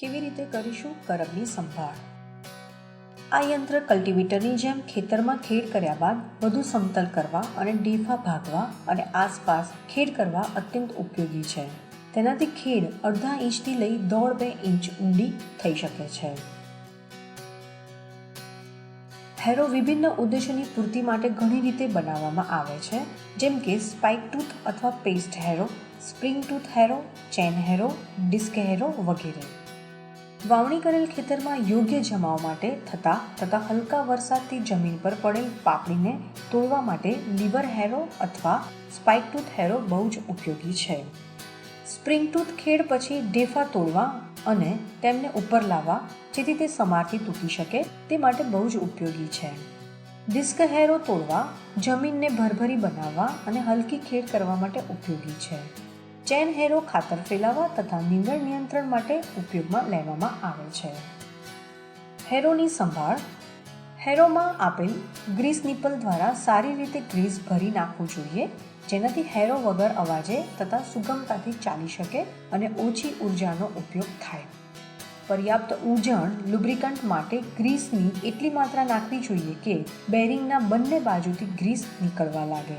કેવી રીતે કરીશું કરબની સંભાળ? આ યંત્ર કલ્ટિવેટરની જેમ ખેતરમાં ખેડ કર્યા બાદ વધુ સમતલ કરવા અને ડેફા ભાગવા અને આસપાસ ખેડ કરવા અત્યંત ઉપયોગી છે. તેનાથી ખેડ અડધા ઇંચથી લઈ દોઢ બે ઇંચ ઊંડી થઈ શકે છે. હેરો વિભિન્ન ઉદ્દેશોની પૂર્તિ માટે ઘણી રીતે બનાવવામાં આવે છે, જેમ કે સ્પાઇક ટૂથ અથવા paste harrow spring tooth harrow chain harrow disc harrow વગેરે. વાવણી કરેલ ખેતરમાં યોગ્ય જમાવ માટે થતા તથા હલકા વરસાદથી જમીન પર પડેલ પાપડીને તોડવા માટે લીવર હેરો અથવા સ્પાઇક ટૂથ હેરો બહુ જ ઉપયોગી છે. સ્પ્રિંગ ટૂથ ખેડ પછી ડેફા તોડવા અને તેમને ઉપર લાવવા જેથી તે સમારથી તૂટી શકે તે માટે બહુ જ ઉપયોગી છે. ડિસ્ક હેરો તોડવા, જમીનને ભરભરી બનાવવા અને હલકી ખેડ કરવા માટે ઉપયોગી છે. ચેન હેરો ખાતર ફેલાવવા તથા નીંદણ નિયંત્રણ માટે ઉપયોગમાં લેવામાં આવે છે. હેરોની સંભાળ. હેરોમાં આપેલ ગ્રીસ નિપલ દ્વારા સારી રીતે ગ્રીસ ભરી નાખવું જોઈએ, જેનાથી હેરો વગર અવાજે તથા સુગમતાથી ચાલી શકે અને ઓછી ઉર્જાનો ઉપયોગ થાય. પર્યાપ્ત ઉજણ લુબ્રિકન્ટ માટે ગ્રીસની એટલી માત્રા નાખવી જોઈએ કે બેરિંગના બંને બાજુથી ગ્રીસ નીકળવા લાગે.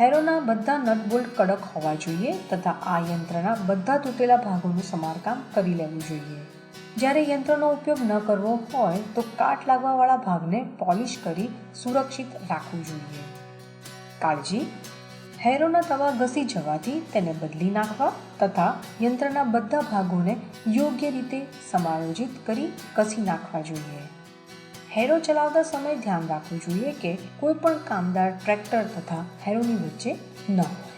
હેરોના બધા નટ બોલ્ટ કડક હોવા જોઈએ તથા આ યંત્રના બધા તૂટેલા ભાગોનું સમારકામ કરી લેવું જોઈએ. જ્યારે યંત્રનો ઉપયોગ ન કરવો હોય તો કાટ લાગવાવાળા ભાગને પોલિશ કરી સુરક્ષિત રાખવું જોઈએ. કાળજી. હેરોના તવા ઘસી જવાથી તેને બદલી નાખવા તથા યંત્રના બધા ભાગોને યોગ્ય રીતે સમાયોજિત કરી કસી નાખવા જોઈએ. હેરો ચલાવતા સમયે ધ્યાન રાખવું જોઈએ કે કોઈ પણ કામદાર ટ્રેક્ટર તથા હેરોની વચ્ચે ન હોય.